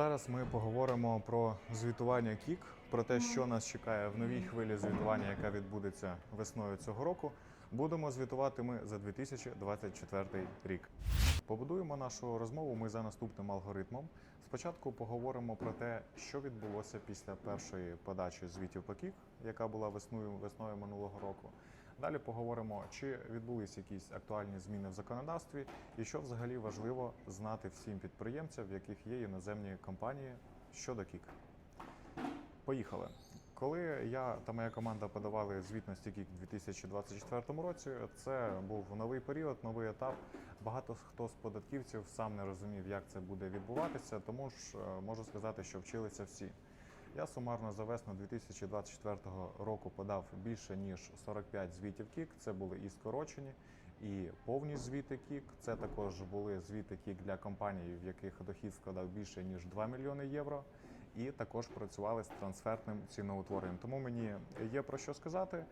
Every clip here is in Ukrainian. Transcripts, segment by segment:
Зараз ми поговоримо про звітування КІК, про те, що нас чекає в новій хвилі звітування, яка відбудеться весною цього року. Будемо звітувати ми за 2024 рік. Побудуємо нашу розмову ми за наступним алгоритмом. Спочатку поговоримо про те, що відбулося після першої подачі звітів по КІК, яка була весною весною минулого року. Далі поговоримо, чи відбулись якісь актуальні зміни в законодавстві, і що взагалі важливо знати всім підприємцям, в яких є іноземні компанії щодо КІК. Поїхали. Коли я та моя команда подавали звітності КІК у 2024 році, це був новий період, новий етап. Багато хто з податківців сам не розумів, як це буде відбуватися, тому ж е, можу сказати, що вчилися всі. Я сумарно за весну 2024 року подав більше ніж 45 звітів КІК. Це були і скорочені, і повні звіти КІК. Це також були звіти КІК для компаній, в яких дохід складав більше ніж 2 мільйони євро. І також працювали з трансфертним ціноутворенням. Тому мені є про що сказати.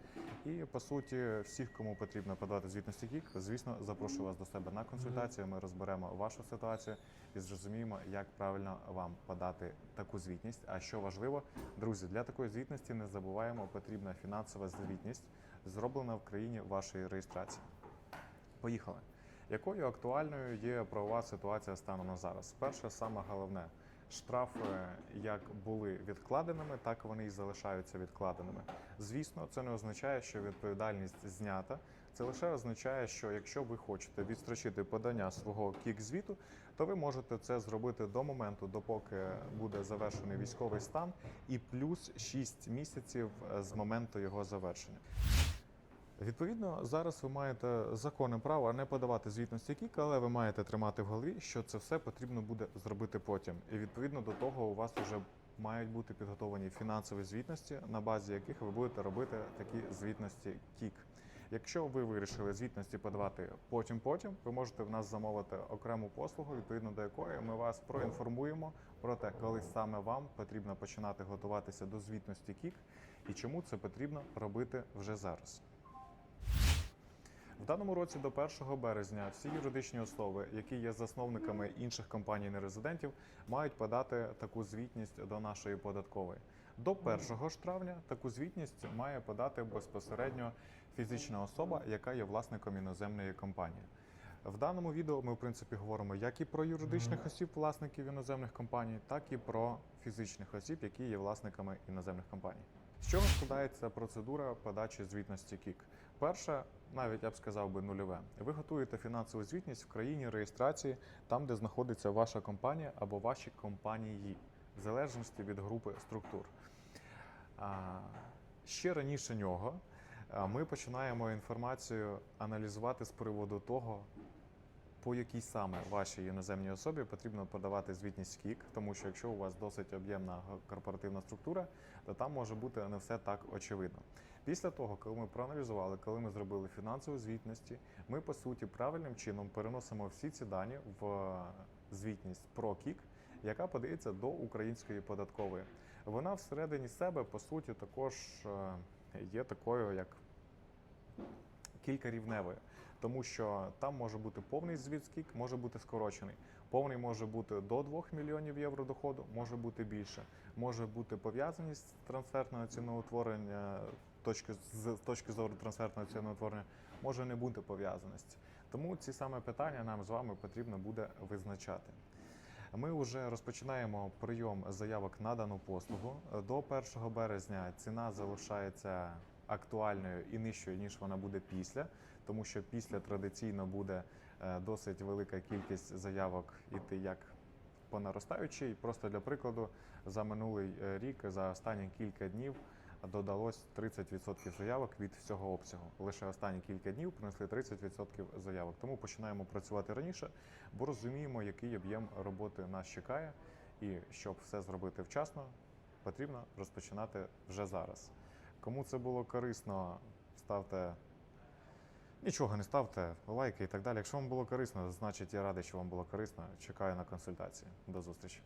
І по суті, всіх, кому потрібно подавати звітності КІК, звісно, запрошую вас до себе на консультацію. Ми розберемо вашу ситуацію і зрозуміємо, як правильно вам подати таку звітність. А що важливо, друзі, для такої звітності не забуваємо, потрібна фінансова звітність, зроблена в країні вашої реєстрації. Поїхали. Якою актуальною є правова ситуація станом на зараз? Перше, саме головне, штрафи як були відкладеними, так вони і залишаються відкладеними. Звісно, це не означає, що відповідальність знята. Це лише означає, що якщо ви хочете відстрочити подання свого кік-звіту, то ви можете це зробити до моменту, допоки буде завершений військовий стан, і плюс 6 місяців з моменту його завершення. Відповідно, зараз ви маєте законне право не подавати звітності КІК, але ви маєте тримати в голові, що це все потрібно буде зробити потім. І відповідно до того у вас вже мають бути підготовлені фінансові звітності, на базі яких ви будете робити такі звітності КІК. Якщо ви вирішили звітності подавати потім потім, ви можете в нас замовити окрему послугу, відповідно до якої ми вас проінформуємо про те, коли саме вам потрібно починати готуватися до звітності КІК і чому це потрібно робити вже зараз. Даному році до 1 березня всі юридичні особи, які є засновниками інших компаній нерезидентів, мають подати таку звітність до нашої податкової. До 1 ж травня таку звітність має подати безпосередньо фізична особа, яка є власником іноземної компанії. В даному відео ми в принципі говоримо як і про юридичних осіб, власників іноземних компаній, так і про фізичних осіб, які є власниками іноземних компаній. З чого складається процедура подачі звітності КІК? Перше, навіть я б сказав би нульове. Ви готуєте фінансову звітність в країні реєстрації, там, де знаходиться ваша компанія або ваші компанії, в залежності від групи структур. Ще раніше нього ми починаємо інформацію аналізувати з приводу того, по якій саме вашій іноземній особі потрібно подавати звітність КІК, тому що якщо у вас досить об'ємна корпоративна структура, то там може бути не все так очевидно. Після того, коли ми проаналізували, коли ми зробили фінансові звітності, ми по суті правильним чином переносимо всі ці дані в звітність про КІК, яка подається до української податкової. Вона всередині себе по суті також е, є такою, як кількарівневою, тому що там може бути повний звіт з може бути скорочений. Повний може бути до 2 мільйонів євро доходу, може бути більше. Може бути пов'язаність трансфертного ціноутворення точки з точки зору трансфертного ціноутворення, може не бути пов'язаності. Тому ці саме питання нам з вами потрібно буде визначати. Ми вже розпочинаємо прийом заявок на дану послугу. До 1 березня ціна залишається актуальною і нижчою, ніж вона буде після, тому що після традиційно буде е, досить велика кількість заявок іти як по наростаючій. Просто для прикладу, за минулий е, рік, за останні кілька днів додалось 30% заявок від всього обсягу. Лише останні кілька днів принесли 30% заявок. Тому починаємо працювати раніше, бо розуміємо, який об'єм роботи нас чекає, і щоб все зробити вчасно, потрібно розпочинати вже зараз. Кому це було корисно, ставте. Нічого не ставте, лайки і так далі. Якщо вам було корисно, значить я радий, що вам було корисно. Чекаю на консультації. До зустрічі.